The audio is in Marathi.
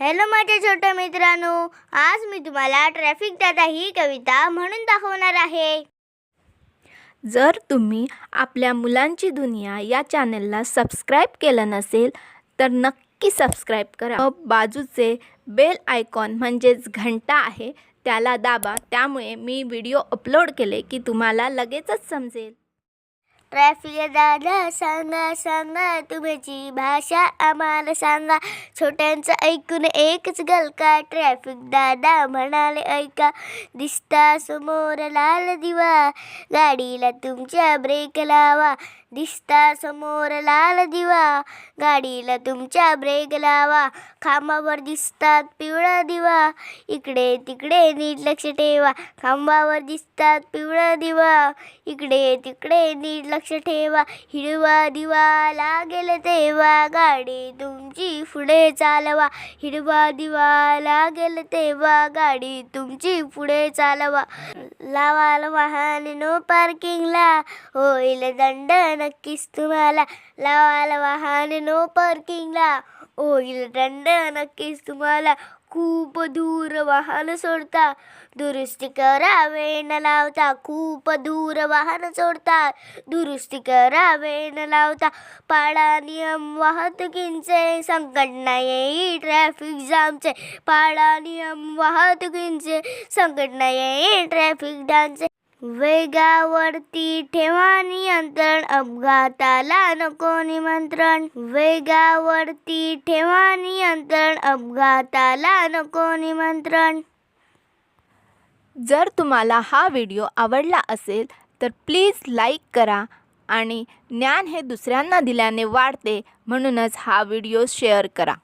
हॅलो माझ्या छोट्या मित्रांनो. आज मी तुम्हाला ट्रॅफिक दादा ही कविता म्हणून दाखवणार आहे. जर तुम्ही आपल्या मुलांची दुनिया या चॅनलला सबस्क्राईब केलं नसेल तर नक्की सबस्क्राईब करा. बाजूचे बेल आयकॉन म्हणजेच घंटा आहे त्याला दाबा. त्यामुळे मी व्हिडिओ अपलोड केले की तुम्हाला लगेचच समजेल. ट्रॅफिक दादा सांगा सांगा तुमची भाषा आम्हाला सांगा. छोट्यांचं ऐकून एकच गलका ट्रॅफिक दादा म्हणाले ऐका दिसता समोर लाल दिवा. गाडीला तुमच्या ब्रेक लावा. दिसता समोर लाल दिवा. गाडीला तुमच्या ब्रेक लावा. खांबावर दिसतात पिवळा दिवा. इकडे तिकडे नीट लक्ष ठेवा. खांबावर दिसतात पिवळा दिवा. इकडे तिकडे नीट लक्ष ठेवा. हिरवा दिवा लागेल तेव्हा गाडी तुमची पुढे चालवा. हिरवा दिवा लागेल तेव्हा गाडी तुमची पुढे चालवा. लावाल वाहन नो पार्किंगला होईल दंड नक्कीच तुम्हाला. लावाल वाहन नो पार्किंगला होईल दंड नक्कीच तुम्हाला. खूप दूर वाहन सोडता. दुरुस्ती करा वेळ न लावता खूप दूर वाहन सोडता. दुरुस्ती करा वेळ न लावता पाळा नियम वाहतुकींचे संकट नाही येई. ट्रॅफिक जामचे पाळा नियम वाहतुकींचे संकट नाही येई. ट्रॅफिक जामचे वेगावरती ठेवा नियंत्रण अपघाताला नको निमंत्रण. वेगावरती ठेवा नियंत्रण अपघाताला नको निमंत्रण. जर तुम्हाला हा व्हिडिओ आवडला असेल तर प्लीज लाईक करा आणि ज्ञान हे दुसऱ्यांना दिल्याने वाढते म्हणूनच हा व्हिडिओ शेअर करा.